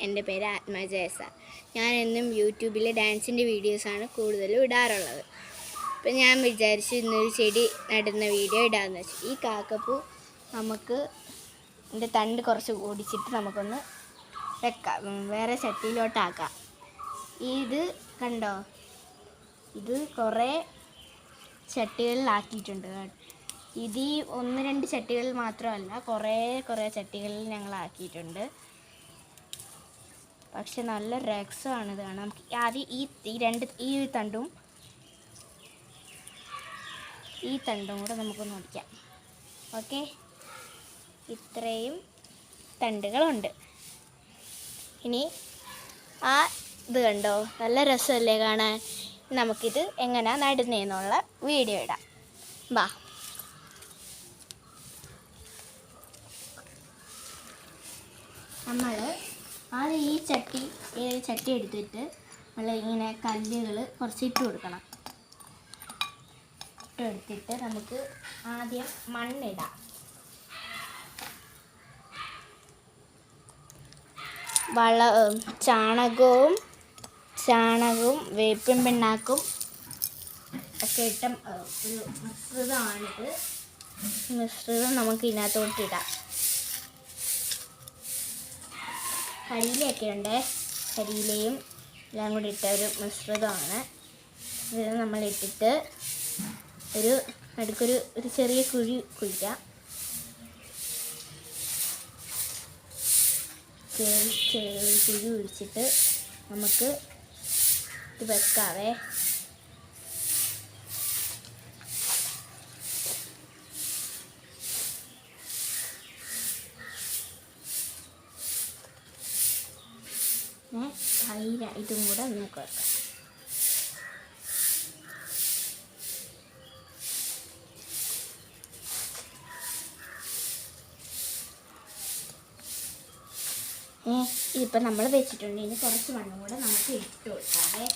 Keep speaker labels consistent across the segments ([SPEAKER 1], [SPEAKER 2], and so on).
[SPEAKER 1] എന്റെ പേര് ആത്മജയസ ഞാൻ എന്നും യൂട്യൂബിൽ ഡാൻസിന്റെ വീഡിയോസാണ് കൂടുതലും ഇടാറുള്ളത്. അപ്പം ഞാൻ വിചാരിച്ചു ഇന്നൊരു ചെടി നടുന്ന വീഡിയോ ഇടാമെന്ന് വെച്ചു. ഈ കാക്കപ്പൂ നമുക്ക് എന്റെ തണ്ട് കുറച്ച് ഓടിച്ചിട്ട് നമുക്കൊന്ന് വെക്കാം. വേറെ ചട്ടിയിലോട്ടാക്കാം. ഇത് കണ്ടോ? ഇത് കുറേ ചട്ടികളിലാക്കിയിട്ടുണ്ട്. ഇത് ഈ ഒന്ന് രണ്ട് ചട്ടികളിൽ മാത്രമല്ല കുറേ കുറേ ചട്ടികളിൽ ഞങ്ങൾ ആക്കിയിട്ടുണ്ട് പക്ഷെ നല്ല രസമാണ് ഇത് കാണാൻ. നമുക്ക് ആദ്യം ഈ ഈ രണ്ട് ഈ തണ്ടും ഈ തണ്ടും കൂടെ നമുക്കൊന്ന് ഓടിക്കാം. ഓക്കെ? ഇത്രയും തണ്ടുകളുണ്ട്. ഇനി ആ ഇത് കണ്ടോ? നല്ല രസമല്ലേ കാണാൻ? നമുക്കിത് എങ്ങനെയാണ് നടുന്നതെന്നുള്ള വീഡിയോ ഇടാം. വാ. നമ്മൾ ആദ്യം ഈ ചട്ടി ചട്ടി എടുത്തിട്ട് നമ്മൾ ഇങ്ങനെ കല്ലുകൾ കുറച്ച് ഇട്ട് കൊടുക്കണം. ഇട്ട് എടുത്തിട്ട് നമുക്ക് ആദ്യം മണ്ണിടാം. വള ചാണകവും ചാണകവും വേപ്പിൻ പിണ്ണാക്കും ഒക്കെ ഇട്ട ഒരു മിശ്രിതമാണിത്. മിശ്രിതം നമുക്ക് ഇതിനകത്തോട്ട് ഇടാം. കരിയിലയൊക്കെ ഉണ്ട് എല്ലാം കൂടി ഇട്ട ഒരു മിശ്രിതമാണ്. ഇത് നമ്മൾ ഇട്ടിട്ട് ഒരു അടുക്കൊരു ഒരു ചെറിയ കുഴി കുഴിക്കാം. ചെറിയ കുഴി കുഴിച്ചിട്ട് നമുക്ക് ഇത് വെക്കാവേ. പിന്നെ ഇതും കൂടെ നമുക്ക് വെക്കാം ഇതിപ്പോൾ നമ്മൾ വെച്ചിട്ടുണ്ട് ഇനി കുറച്ച് മണ്ണും കൂടെ നമുക്ക് ഇട്ട് കൊടുക്കാവേ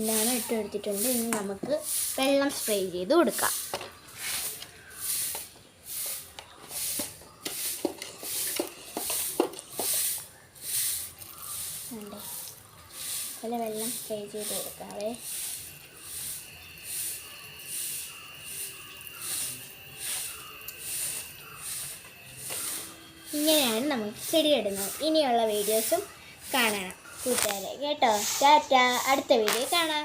[SPEAKER 1] ഇതാണ് ഇട്ട് എടുത്തിട്ടുണ്ട് ഇനി നമുക്ക് വെള്ളം സ്പ്രേ ചെയ്ത് കൊടുക്കാം. വെള്ളം സ്പ്രേ ചെയ്ത് കൊടുക്കാവേ. ഇങ്ങനെയാണ് നമുക്ക് ചെടിയിടുന്നത്. ഇനിയുള്ള വീഡിയോസും കാണണം കൂട്ടുകാരെ. കേട്ടോ? ടാറ്റ. അടുത്ത വീഡിയോ കാണാം.